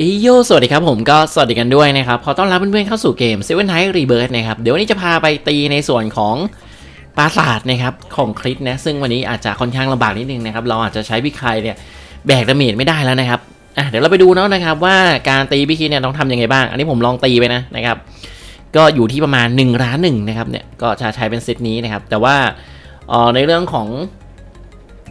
อยโยสวัสดีครับผมก็สวัสดีกันด้วยนะครับขอต้อนรับเพื่อนๆเข้าสู่เกม Seven Nights Rebirth นะครับเดี๋ยววันนี้จะพาไปตีในส่วนของปราสาทนะครับของคริสนะซึ่งวันนี้อาจจะค่อนข้างลำบากนิดนึงนะครับเราอาจจะใช้พี่ใครเนี่ยแบกดาเมจไม่ได้แล้วนะครับอะเดี๋ยวเราไปดูเนาะนะครับว่าการตีพี่คิดเนี่ยต้องทำยังไงบ้าง อันนี้ผมลองตีไปนะนะครับก็อยู่ที่ประมาณ1ล้านหนึ่งนะครับเนี่ยก็จะใช้เป็นเซตนี้นะครับแต่ว่าอ่อในเรื่องของ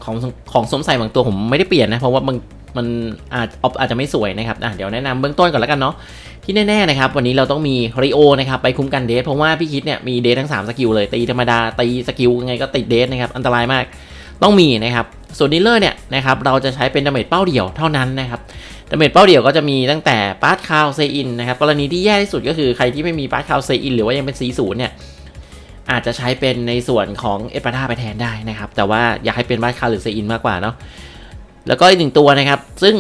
ของของสมใส่บางตัวผมไม่ได้เปลี่ยนนะเพราะว่าบาง มันอาจออฟอาจจะไม่สวยนะครับอะเดี๋ยวแนะนำเบื้องต้นก่อนแล้วกันเนาะที่แน่ๆนะครับวันนี้เราต้องมีริโอนะครับไปคุ้มกันเดทเพราะว่าพี่คิดเนี่ยมีเดททั้ง 3 สกิลเลยตีธรรมดาตีสกิลยังไงก็ติดเดทนะครับอันตรายมากต้องมีนะครับส่วนดีลเลอร์เนี่ยนะครับเราจะใช้เป็นดาเมจเป้าเดี่ยวเท่านั้นนะครับดาเมจเป้าเดี่ยวก็จะมีตั้งแต่ปาร์ตคาวเซอินนะครับกรณีที่แย่ที่สุดก็คือใครที่ไม่มีปาร์ตคาวเซอินหรือว่ายังเป็นซีศูนย์เนี่ยอาจจะใช้เป็นในส่วนของเอปาธาไปแทนได้นะครับแต่ว่าอยากให้เป็นปาร์ตคาวหรือเซอินมากกว่าเนาะ แล้วก็อีกหนึ่งตัวนะครับ ซึ่ง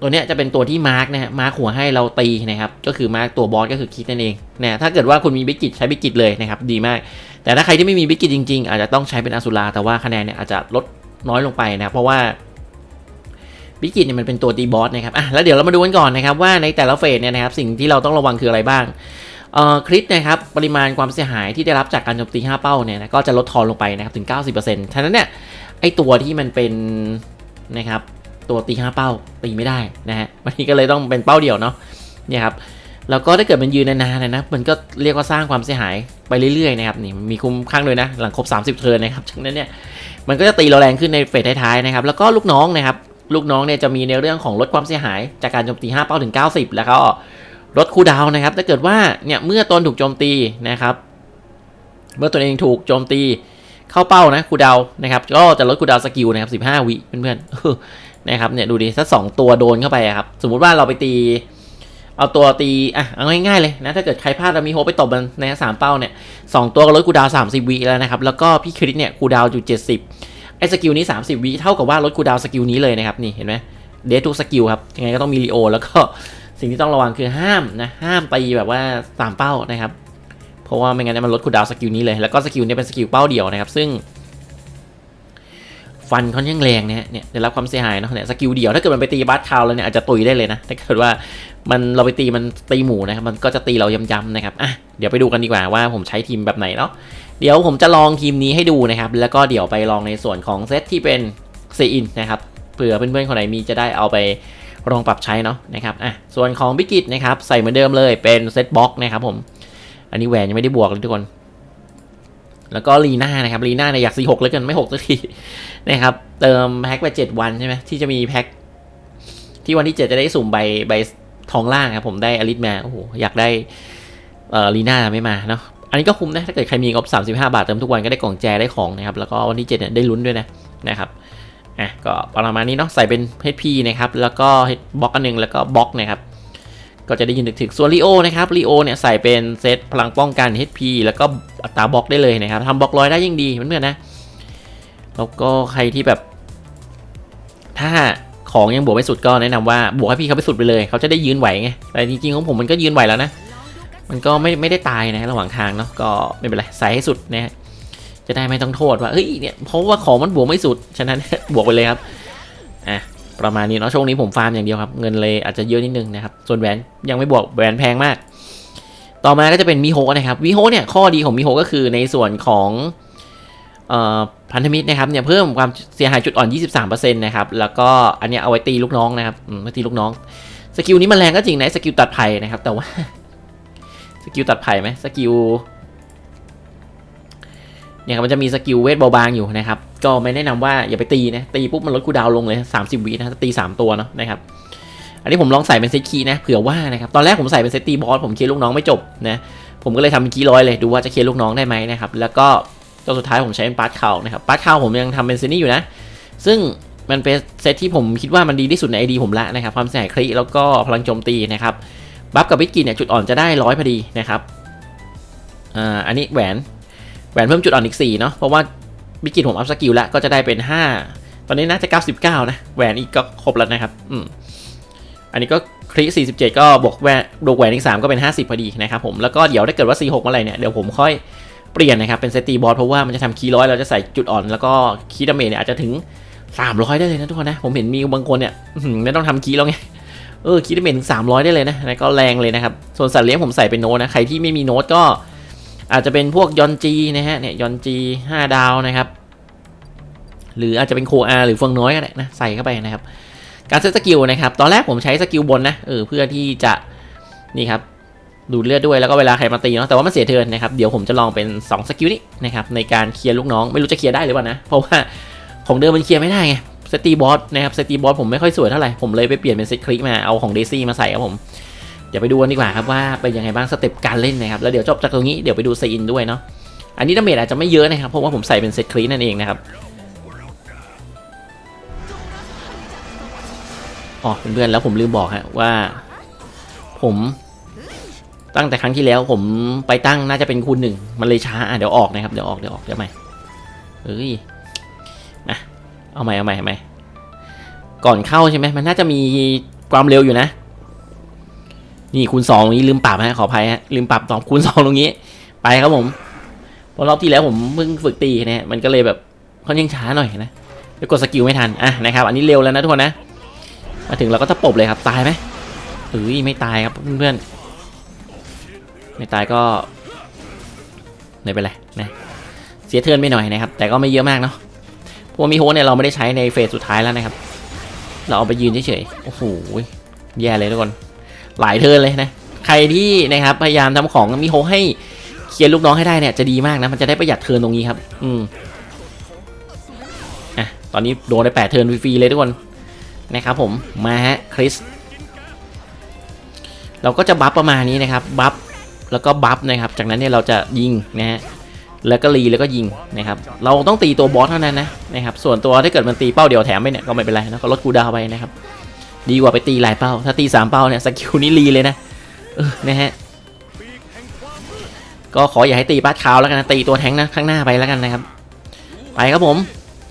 ตัวเนี้ยจะเป็นตัวที่มาร์กนะฮะมาร์กหัวให้เราตีนะครับ ก็คือมาร์กตัวบอสก็คือคิดนั่นเองนะถ้าเกิดว่าคุณมีบิกิตใช้บิกิตเลยนะครับ ดีมาก แต่ถ้าใครที่ไม่มีบิกิตจริง ๆ อาจจะต้องใช้เป็นอสุราแต่ว่าคะแนนเนี่ยอาจจะลดน้อยลงไปนะเพราะว่าบิกิตเนี่ยมันเป็นตัวตีบอสนะครับอะแล้วเดี๋ยวเรามาดูกันก่อนนะครับว่าในแต่ละเฟสเนี่ยนะครับสิ่งที่เราต้องระวังคืออะไรบ้างเอ่อคริสนะครับปริมาณความเสียหายที่ได้รับจากการโจมตี 5 เป้าเนี่ยนะก็จะลดทอนลงไปนะครับถึง 90%ฉะนั้นเนี่ยไอตัวที่มันเป็น นะครับตัวตีห้าเป้าตีไม่ได้นะฮะวันนี้ก็เลยต้องเป็นเป้าเดียวเนาะเนี่ยครับแล้วก็ถ้าเกิดมันยืนนานๆนะมันก็เรียกว่าสร้างความเสียหายไปเรื่อยๆนะครับนี่มีคุ้มข้างเลยนะหลังครบ 30 เทิร์นนะครับฉะนั้นเนี่ยมันก็จะตีเราแรงขึ้นในเฟสท้ายๆนะครับแล้วก็ลูกน้องนะครับลูกน้องเนี่ยจะมีในเรื่องของลดความเสียหาย จากการโจมตี 5 เป้าถึง 90 แล้วก็ลดคูดาวน์นะครับถ้าเกิดว่าเนี่ยเมื่อตนถูกโจมตีนะครับ เมื่อตัวเองถูกโจมตี เข้าเป้านะคูดาวนะครับก็จะลดคูดาวสกิลนะครับ 15 วิเพื่อนๆนะครับเนี่ยดูดิถ้าสองตัวโดนเข้าไปครับ สมมุติว่าเราไปตี เอาตัวตีอะเอาง่ายๆเลยนะถ้าเกิดใครพลาดแล้วมีโฮไปตบมันในสามเป้าเนี่ยสองตัวก็ลดคูดาวสามสิบวิแล้วนะครับ แล้วก็พี่คริสเนี่ยคูดาวอยู่เจ็ดสิบไอ้สกิลนี้ 30 วิเท่ากับว่าลดคูดาวสกิลนี้เลยนะครับนี่เห็นไหมเดททุกสกิลครับยังไงก็ต้องมีรีโอแล้วก็สิ่งที่ต้องระวังคือห้ามนะห้ามตีแบบว่าสามเป้านะครับ เพราะว่าไม่งั้นเนยมันลดคูดาวสกิลนี้เลย แล้วก็สกิลนี้เป็นสกิลเป้าเดียวนะครับ ซึ่ง ฟันค่อนข้างแรงเนี่ยเนี่ยได้รับความเสียหายเนาะเนี่ยสกิลเดียวถ้าเกิดมันไปตีบัสคาวแล้วเนี่ยอาจจะตุยได้เลยนะถ้าเกิดว่ามันเราไปตีมันตีหมูนะครับมันก็จะตีเราย้ำๆนะครับอะเดี๋ยวไปดูกันดีกว่าว่าผมใช้ทีมแบบไหนเนาะเดี๋ยวผมจะลองทีมนี้ให้ดูนะครับ แล้วก็เดี๋ยวไปลองในส่วนของเซตที่เป็นเซอินนะครับเผื่อเพื่อนๆคนไหนมีจะได้เอาไปลองปรับใช้เนาะนะครับอะส่วนของบิกิตนะครับใส่เหมือนเดิมเลยเป็นเซตบ็อกนะครับผม อันนี้แหวนยังไม่ได้บวกเลยทุกคน แล้วก็ลีน่านะครับลีน่าเนี่ยอยากซีหกแล้วกันไม่หกสักทีนะครับเติมแพ็คไปเจ็ดวันใช่ไหมที่จะมีแพ็คที่วันที่เจ็ดจะได้สุ่มใบใบทองล่างครับผมได้อลิสมาโอ้โหอยากได้เอ่อลีน่าไม่มาเนาะอันนี้ก็คุ้มนะถ้าเกิดใครมีงบ35 บาทเติมทุกวันก็ได้กล่องแจได้ของนะครับแล้วก็วันที่7เนี่ยได้ลุ้นด้วยนะนะครับอะก็ประมาณนี้เนาะใส่เป็น HP นะครับแล้วก็บล็อกอันหนึงแล้วก็บล็อกนะครับ ก็จะได้ยินถึกๆส่วนลีโอนะครับลีโอเนี่ยใส่เป็นเซตพลังป้องกัน HP แล้วก็อัตราบล็อกได้เลยนะครับทำบล็อกร้อยได้ยิ่งดีเพื่อนๆนะแล้วก็ใครที่แบบ ถ้าของยังบวกไม่สุดก็แนะนำว่าบวกให้พี่เขาไปสุดไปเลย เขาจะได้ยืนไหวไงแต่จริงๆของผมมันก็ยืนไหวแล้วนะ มันก็ไม่ไม่ได้ตายนะระหว่างทางเนาะก็ไม่เป็นไรใส่ให้สุดนะจะได้ไม่ต้องโทษว่าเฮ้ยเนี่ยเพราะว่าของมันบวกไม่สุดฉะนั้นบวกไปเลยครับอะ ประมาณนี้เนาะช่วงนี้ผมฟาร์มอย่างเดียวครับ เงินเลยอาจจะเยอะนิดนึงนะครับ ส่วนแหวนยังไม่บวกแหวนแพงมาก ต่อมาก็จะเป็นมิโฮนะครับมิโฮเนี่ยข้อดีของมิโฮก็คือในส่วนของออพันธมิตรนะครับเนี่ยเพิ่มความเสียหายจุดอ่อน 23%นะครับแล้วก็อันนี้เอาไว้ตีลูกน้องนะครับมไว้ตีลูกน้องสกิลนี้มันแรงก็จริงนะสกิลตัดไผ่นะครับแต่ว่าสกิลตัดไผ่ไหมสกิล เนี่ยครับมันจะมีสกิลเวทเบาบางอยู่นะครับ ก็ไม่แนะนำว่าอย่าไปตีนะ ตีปุ๊บมันลดคูดาวลงเลย 30 วินะถ้าตี 3 ตัวเนาะนะครับ อันนี้ผมลองใส่เป็นเซตคีย์นะ เผื่อว่านะครับ ตอนแรกผมใส่เป็นเซตตีบอส ผมเคลียร์ลูกน้องไม่จบนะ ผมก็เลยทำเป็นคีย์ร้อยเลย ดูว่าจะเคลียร์ลูกน้องได้ไหมนะครับ แล้วก็ตัวสุดท้ายผมใช้เป็นปาร์ตเข่านะครับ ปาร์ตเข่าผมยังทำเป็นเซนี่อยู่นะ ซึ่งมันเป็นเซตที่ผมคิดว่ามันดีที่สุดในไอดีผมละนะครับ ความเสียหายคริแล้วก็พลังโจมตีนะครับ บัฟกับวิกกี้เนี่ยจุดอ่อนจะได้ร้อยพอดีนะครับ อ่า อันนี้แหวน แหวนเพิ่มจุดอ่อนอีก4เนาะเพราะว่าวิกกี้ผมอัพสกิลแล้วก็จะได้เป็น 5 ตอนนี้น่าจะ 99 นะ แหวนอีกก็ครบแล้วนะครับอืมอันนี้ก็คริ47 ก็บวกแหวนบวกแหวนอีก 3 ก็เป็น 50 พอดีนะครับผมแล้วก็เดี๋ยวถ้าเกิดว่า 46เมื่อไหร่เนี่ยเดี๋ยวผมค่อยเปลี่ยนนะครับ เป็นเซตตีบอสเพราะว่ามันจะทำคีร้อยเราจะใส่จุดอ่อนแล้วก็คีดาเมจเนี่ยอาจจะถึง 300 ได้เลยนะทุกคนนะ ผมเห็นมีบางคนเนี่ยไม่ต้องทำคีแล้วไงเออคิดได้เป็นถึงสามร้อยได้เลยนะนะก็แรงเลยนะครับส่วนสัตว์เลี้ยงผมใส่เป็นโน้ตนะใครที่ไม่มีโน้ตก็ อาจจะเป็นพวกยอนจีนะฮะเนี่ยยอนจีห้าดาวนะครับ หรืออาจจะเป็นโคอาหรือเฟืองน้อยก็ได้นะใส่เข้าไปนะครับ การเซตสกิลนะครับ ตอนแรกผมใช้สกิลบนนะเออเพื่อที่จะนี่ครับดูดเลือดด้วยแล้วก็เวลาใครมาตีเนาะแต่ว่ามันเสียเทินนะครับเดี๋ยวผมจะลองเป็น 2 สกิลนี้นะครับในการเคลียร์ลูกน้องไม่รู้จะเคลียร์ได้หรือเปล่านะเพราะว่าของเดิมมันเคลียร์ไม่ได้ไงสตีบอสนะครับสตีบอสผมไม่ค่อยสวยเท่าไหร่ผมเลยไปเปลี่ยนเป็นเซตคลิกมาเอาของเดซี่มาใส่ครับผม เดี๋ยวไปดูกันดีกว่าครับว่าเป็นยังไงบ้างสเต็ปการเล่นนะครับแล้วเดี๋ยวจบจากตรงนี้เดี๋ยวไปดูไซอินด้วยเนาะอันนี้ดาเมจอาจจะไม่เยอะนะครับเพราะว่าผมใส่เป็นเซตคลีนั่นเองนะครับอ๋อเพื่อนๆแล้วผมลืมบอกฮะว่า ผมตั้งแต่ครั้งที่แล้วผมไปตั้งน่าจะเป็นคูณหนึ่งมันเลยช้าอะเดี๋ยวออกนะครับเดี๋ยวออกเดี๋ยวออกเดี๋ยวใหม่เอ้ยมาเอาใหม่เอาใหม่เอาใหม่ก่อนเข้าใช่ไหมมันน่าจะมีความเร็วอยู่นะ นี่คูณสองตรงนี้ลืมปรับฮะขออภัยฮะลืมปรับตอบคูณสองตรงนี้ ไปครับผมเพราะรอบที่แล้วผมเพิ่งฝึกตีนะฮะมันก็เลยแบบค่อนข้างช้าหน่อยนะไปกดสกิลไม่ทันอะนะครับ อันนี้เร็วแล้วนะทุกคนนะ มาถึงเราก็ตะปบเลยครับตายไหมเอ้ยไม่ตายครับเพื่อนๆไม่ตายก็ไม่เป็นไรนะเสียเทิร์นไปหน่อยนะครับ แต่ก็ไม่เยอะมากเนาะพวกมีโฮเนี่ยเราไม่ได้ใช้ในเฟสสุดท้ายแล้วนะครับ เราเอาไปยืนเฉยๆโอ้โหแย่เลยทุกคน หลายเทิร์นเลยนะ ใครที่นะครับพยายามทำของมีโฮให้เคลียร์ลูกน้องให้ได้เนี่ยจะดีมากนะ มันจะได้ประหยัดเทิร์นตรงนี้ครับ อืมอะตอนนี้โดนไปแปดเทิร์นฟรีๆเลยทุกคนนะครับผมมาฮะคริสเราก็จะบัฟประมาณนี้นะครับบัฟแล้วก็บัฟนะครับ จากนั้นเนี่ยเราจะยิงนะฮะแล้วก็รีแล้วก็ยิงนะครับ เราต้องตีตัวบอสเท่านั้นนะนะครับ ส่วนตัวถ้าเกิดมันตีเป้าเดียวแถมไปเนี่ยก็ไม่เป็นไรนะก็ลดกูดาวไปนะครับ ดีกว่าไปตีหลายเป้า ถ้าตีสามเป้าเนี่ยสกิลนี้รีเลยนะเออนะฮะก็ขออย่าให้ตีบ้าดขาวแล้วกันนะตีตัวแทงนะข้างหน้าไปแล้วกันนะครับ ไปครับผม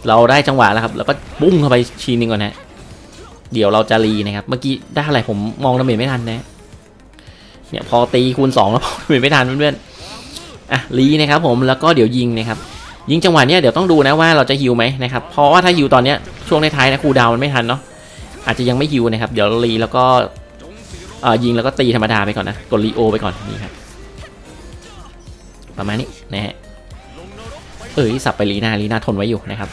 เราได้จังหวะแล้วครับ แล้วก็ปุ้งเข้าไปชีนึงก่อนนะเดี๋ยวเราจะรีนะครับ เมื่อกี้ได้อะไรผมมองดาเมจไม่ทันนะเนี่ยพอตีคูณสองแล้วดาเมจไม่ทันเพื่อนๆอะรีนะครับผมแล้วก็เดี๋ยวยิงนะครับ ยิงจังหวะเนี้ยเดี๋ยวต้องดูนะว่าเราจะฮิวไหมนะครับเพราะว่าถ้าฮิวตอนเนี้ยช่วงท้ายๆนะคูดาวมันไม่ทันเนาะ อาจจะยังไม่ฮิวนะครับ เดี๋ยวรีแล้วก็ยิงแล้วก็ตีธรรมดาไปก่อนนะ กดรีโอไปก่อนนี่ครับประมาณนี้นะฮะ เอ้ยสับไปรีนารีนาทนไว้อยู่นะครับ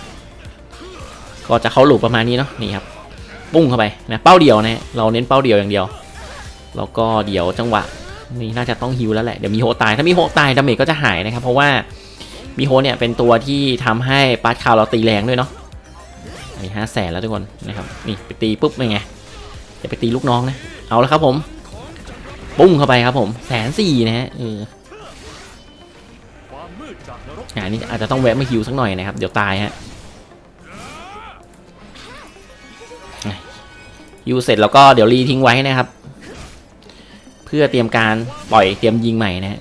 ก็จะเข้าหลูปประมาณนี้เนาะนี่ครับ ปุ้งเข้าไปนะเป้าเดียวนะเราเน้นเป้าเดียวอย่างเดียว แล้วก็เดี๋ยวจังหวะนี่น่าจะต้องฮิวแล้วแหละเดี๋ยวมีโฮตายถ้ามีโฮตายดาเมจก็จะหายนะครับ เพราะว่ามีโฮเนี่ยเป็นตัวที่ทำให้ปาร์ตคาวเราตีแรงด้วยเนาะ มีห้าแสนแล้วทุกคนนะครับนี่ไปตีปุ๊บเป็นไงจะไปตีลูกน้องนะเอาแล้วครับผมปุ้งเข้าไปครับผมแสนสี่นะฮะเอออ่านี่อาจจะต้องแวะมาฮิวสักหน่อยนะครับ เดี๋ยวตายฮะฮิวเสร็จแล้วก็เดี๋ยวรีทิ้งไว้นะครับ เพื่อเตรียมการปล่อยเตรียมยิงใหม่นะฮะ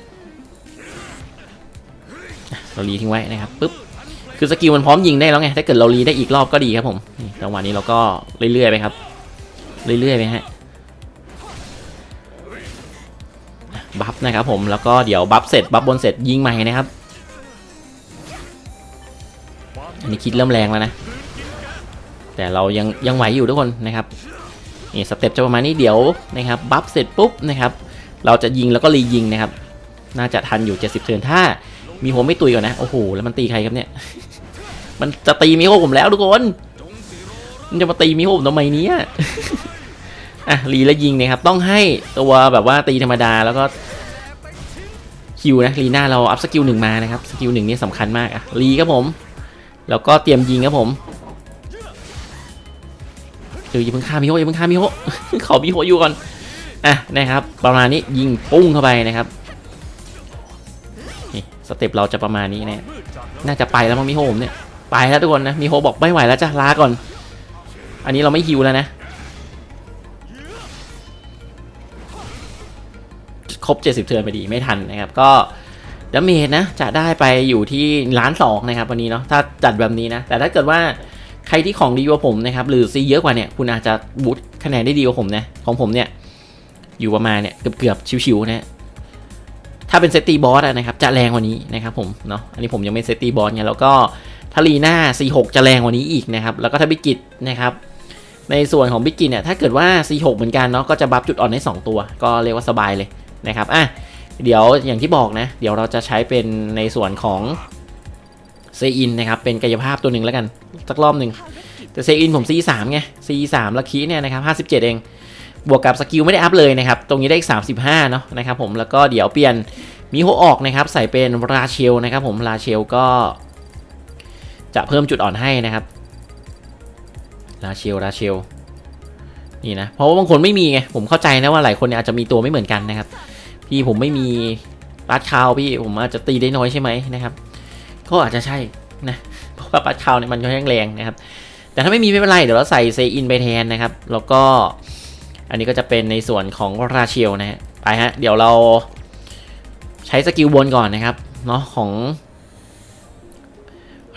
อะเรารีทิ้งไว้นะครับปุ๊บ คือสกิลมันพร้อมยิงได้แล้วไง ถ้าเกิดเรารีได้อีกรอบก็ดีครับผมจังหวะนี้เราก็เรื่อยๆไปครับ เรื่อยๆไปฮะอะบัฟนะครับผม แล้วก็เดี๋ยวบัฟเสร็จ บัฟบนเสร็จยิงใหม่นะครับ อันนี้คิดเริ่มแรงแล้วนะ แต่เรายังยังไหวอยู่ทุกคนนะครับ นี่สเต็ปจะประมาณนี้เดี๋ยวนะครับ บัฟเสร็จปุ๊บนะครับ เราจะยิงแล้วก็รียิงนะครับ น่าจะทันอยู่ 70เทิร์นถ้ามีหัวไม่ตุยก่อนนะ โอ้โห แล้วมันตีใครครับเนี่ย มันจะตีมิโฮผมแล้วทุกคน มันจะมาตีมิโฮผมทำไมเนี้ยอะรีแล้วยิงนะครับ ต้องให้ตัวแบบว่าตีธรรมดาแล้วก็คิวนะรีหน้าเราอัพสกิลหนึ่งมานะครับสกิลหนึ่งนี่สำคัญมากอะรีครับผม แล้วก็เตรียมยิงครับผมเดี๋ยวอย่าเพิ่งฆ่ามิโฮอย่าเพิ่งฆ่ามิโฮขอมิโฮอยู่ก่อนอะนะครับ ประมาณนี้ยิงปุ้งเข้าไปนะครับสเต็ปเราจะประมาณนี้นะน่าจะไปแล้วมั้งมิโฮผมเนี่ย ไปแล้วทุกคนนะ มีโฮบอกไม่ไหวแล้วจ้ะลาก่อน อันนี้เราไม่ฮิวแล้วนะ ครบ 70 เทิร์นไปดีไม่ทันนะครับ ก็ดาเมจนะ จะได้ไปอยู่ที่ล้านสองนะครับวันนี้เนาะถ้าจัดแบบนี้นะ แต่ถ้าเกิดว่าใครที่ของดีกว่าผมนะครับ หรือซีเยอะกว่าเนี่ยคุณอาจจะบูทคะแนนได้ดีกว่าผมนะของผมเนี่ย อยู่ประมาณเนี่ยเกือบๆชิวๆนะถ้าเป็นเซตตีบอสนะครับจะแรงกว่านี้นะครับผมเนาะอันนี้ผมยังไม่เซตตีบอสไงแล้วก็ ถ้าลีหน้า46จะแรงกว่านี้อีกนะครับ แล้วก็ถ้าบิกิตนะครับ ในส่วนของบิ๊กกินเนี่ย ถ้าเกิดว่า C6 เหมือนกันเนาะ ก็จะบัฟจุดอ่อนให้ 2 ตัว ก็เรียกว่าสบายเลยนะครับ อะ เดี๋ยวอย่างที่บอกนะ เดี๋ยวเราจะใช้เป็นในส่วนของเซอินนะครับ เป็นกายภาพตัวหนึ่งแล้วกัน สักรอบหนึ่ง แต่เซอินผม C3 ไง C3 ลัคคีเนี่ยนะครับ57 เอง บวกกับสกิลไม่ได้อัพเลยนะครับ ตรงนี้ได้อีก35เนาะนะครับผม แล้วก็เดี๋ยวเปลี่ยนมิโฮออกนะครับ ใส่เป็นราเชลนะครับผม ราเชลก็ จะเพิ่มจุดอ่อนให้นะครับราเชลราเชลนี่นะเพราะว่าบางคนไม่มีไงผมเข้าใจนะว่าหลายคนเนี่ยอาจจะมีตัวไม่เหมือนกันนะครับ พี่ผมไม่มีปัดคาวพี่ผมอาจจะตีได้น้อยใช่ไหมนะครับ ก็อาจจะใช่นะเพราะว่าปัดคาวเนี่ยมันค่อนข้างแรงนะครับ แต่ถ้าไม่มีไม่เป็นไรเดี๋ยวเราใส่เซอินไปแทนนะครับ แล้วก็อันนี้ก็จะเป็นในส่วนของราเชลนะฮะไปฮะเดี๋ยวเราใช้สกิลบนก่อนนะครับเนาะของ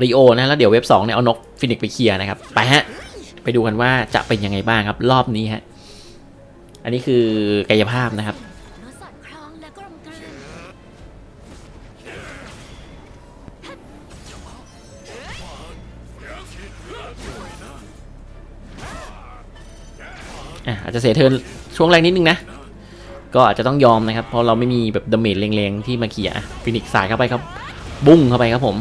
รีโอนะแล้วเดี๋ยวเว็บ2เนี่ยเอานกฟินิกซ์ไปเคลียร์นะครับไปฮะไปดูกันว่าจะเป็นยังไงบ้างครับรอบนี้ฮะอันนี้คือกายภาพนะครับอาจจะเสียเทินช่วงแรกนิดนึงนะ ก็อาจจะต้องยอมนะครับ เพราะเราไม่มีแบบดาเมจแรงๆที่มาเขี่ยฟินิกสายเข้าไปครับ บุ้งเข้าไปครับผม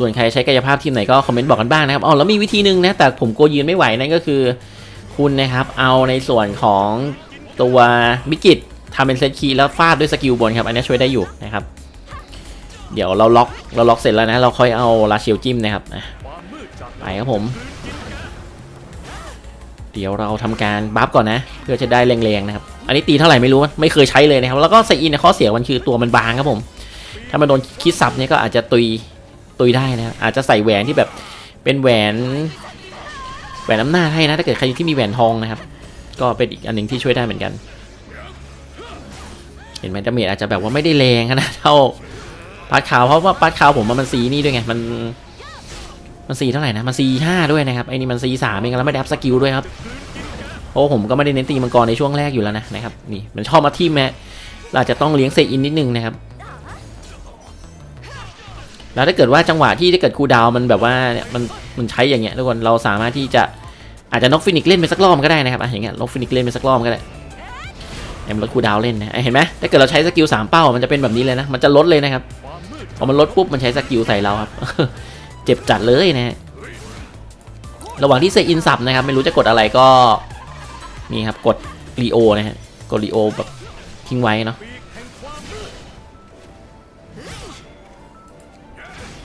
ส่วนใครใช้กายภาพทีมไหนก็คอมเมนต์บอกกันบ้างนะครับอ๋อแล้วมีวิธีหนึ่งนะแต่ผมโกยืนไม่ไหวนั่นก็คือ คุณนะครับเอาในส่วนของตัวมิกิตทำเป็นเซตคีย์แล้วฟาดด้วยสกิลบนครับอันนี้ช่วยได้อยู่นะครับ เดี๋ยวเราล็อกเราล็อกเสร็จแล้วนะเราค่อยเอาลาเชลจิ้มนะครับไปครับผม เดี๋ยวเราทำการบัฟก่อนนะ เพื่อจะได้แรงๆนะครับ อันนี้ตีเท่าไหร่ไม่รู้ไม่เคยใช้เลยนะครับ แล้วก็ใส่อินในยข้อเสียมันคือตัวมันบางครับผม ถ้ามันโดนคิดสับเนี่ยก็อาจจะตุย ตุยได้นะครับอาจจะใส่แหวนที่แบบเป็นแหวนแหวนน้ำหน้าให้นะถ้าเกิดใครที่มีแหวนทองนะครับ ก็เป็นอีกอันหนึ่งที่ช่วยได้เหมือนกัน เห็นไหมดาเมจอาจจะแบบว่าไม่ได้แรงขนาดเท่าปัดขาวเพราะว่าปัดขาวผมมันสีนี่ด้วยไงมันมันสีเท่าไหร่นะมันสีห้าด้วยนะครับไอ้นี่มันสีสามเองแล้วไม่ได้อัพสกิลด้วยครับโอ้ผมก็ไม่ได้เน้นตีมังกรในช่วงแรกอยู่แล้วนะนะครับนี่มันชอบมาทิมแม่เราจจะต้องเลี้ยงเซอินนิดนึงนะครับ แล้วถ้าเกิดว่าจังหวะที่ถ้าเกิดคูดาวมันแบบว่าเนี่ยมันมันใช้อย่างเงี้ยทุกคนเราสามารถที่จะอาจจะนกฟินิกเล่นไปสักรอบก็ได้นะครับอะอย่างเงี้ยนกฟินิกเล่นไปสักรอบก็ได้เอ็มลดคูดาวเล่นนะเห็นไหมถ้าเกิดเราใช้สกิลสามเป้ามันจะเป็นแบบนี้เลยนะมันจะลดเลยนะครับพอมันลดปุ๊บมันใช้สกิลใส่เราครับเจ็บจัดเลยนะฮะระหว่างที่เซอินสับนะครับไม่รู้จะกดอะไรก็นี่ครับกดรีโอนะฮะกดรีโอแบบทิ้งไว้เนาะ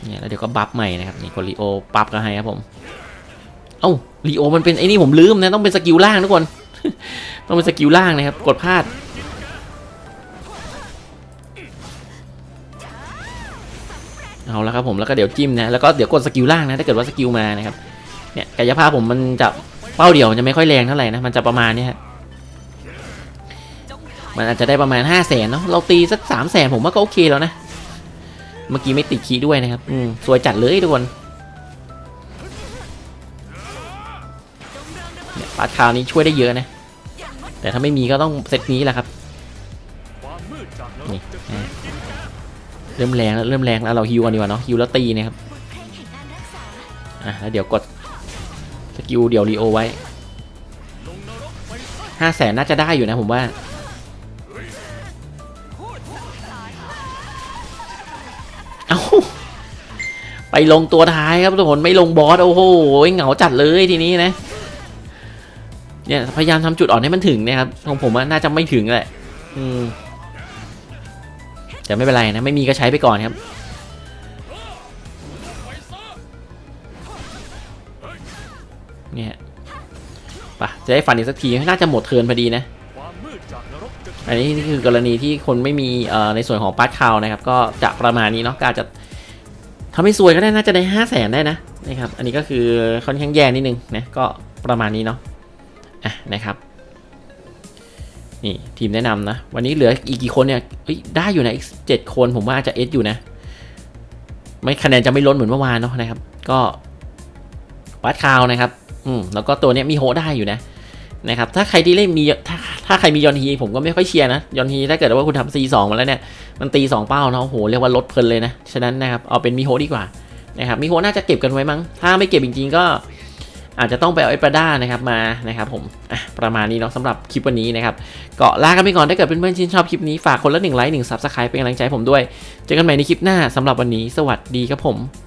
เนี่ยแล้วเดี๋ยวก็บัฟใหม่นะครับนี่กดรีโอปับก็ให้ครับผม เอ้ารีโอมันเป็นไอ้นี่ผมลืมนะต้องเป็นสกิลล่างทุกคน ต้องเป็นสกิลล่างนะครับ กดพลาดเอาแล้วครับผมแล้วก็เดี๋ยวจิ้มนะแล้วก็เดี๋ยวกดสกิลล่างนะถ้าเกิดว่าสกิลมานะครับเนี่ยกายภาพผมมันจะเป้าเดียวจะไม่ค่อยแรงเท่าไหร่นะมันจะประมาณนี้ฮะมันอาจจะได้ประมาณ5 0 0แสนเนาะเราตีสัก3 0 0แสนผมว่าก็โอเคแล้วนะ เมื่อกี้ไม่ติดคีย์ด้วยนะครับ อืมสวยจัดเลยทุกคนเนี่ยปาดคราวนี้ช่วยได้เยอะนะ แต่ถ้าไม่มีก็ต้องเซตนี้แหละครับนี่นะเริ่มแรงแล้วเริ่มแรงแล้วเราฮิวกันดีกว่าเนาะฮิวแล้วตีนะครับให้แผนการรักษาอะแล้วเดี๋ยวกดสกิลเดี๋ยวรีโอไว้ห้าแสนน่าจะได้อยู่นะผมว่าเอา ไปลงตัวท้ายครับทุกคนไม่ลงบอสโอ้โหเหงาจัดเลยทีนี้นะเนี่ยพยายามทำจุดอ่อนให้มันถึงนะครับของผมน่าจะไม่ถึงแหละอืมแต่ไม่เป็นไรนะไม่มีก็ใช้ไปก่อนครับ เนี่ยปะจะได้ฟันอีกสักทีน่าจะหมดเทินพอดีนะ อันนี้นี่คือกรณีที่คนไม่มีในส่วนของปาร์ตคาวนะครับ ก็จะประมาณนี้เนาะก็อาจะ ทำให้สวยก็ได้น่าจะได้ห้าแสนได้นะนะครับ อันนี้ก็คือค่อนข้างแย่นิดนึงนะก็ประมาณนี้เนาะอะนะครับนี่ทีมแนะนำนะ วันนี้เหลืออีกกี่คนเนี่ยเฮ้ยได้อยู่นะอีกเจ็ดคนผมว่าอาจจะเอสอยู่นะ ไม่คะแนนจะไม่ล้นเหมือนเมื่อวานเนาะนะครับ ก็วัดคาวนะครับ อืมแล้วก็ตัวเนี้ยมีโฮได้อยู่นะ นะครับถ้าใครที่เล่นมีถ้าถ้าใครมียอนฮีผมก็ไม่ค่อยเชียร์นะยอนฮีถ้าเกิดว่าคุณทำซีสองมาแล้วเนี่ยมันตีสองเป้าเนาะโหเรียกว่าลดเพลินเลยนะฉะนั้นนะครับเอาเป็นมีโฮดีกว่านะครับมีโฮน่าจะเก็บกันไว้มั้งถ้าไม่เก็บจริงๆก็อาจจะต้องไปเอาไอ้ปราด้านะครับมานะครับผมอะประมาณนี้เนาะสำหรับคลิปวันนี้นะครับก็ลากันไปก่อนถ้าเกิดเพื่อนๆชื่นชอบคลิปนี้ฝากคนละหนึ่งไลค์หนึ่งซับสไครป์เป็นกำลังใจผมด้วย เจอกันใหม่ในคลิปหน้าสำหรับวันนี้ สวัสดีครับผม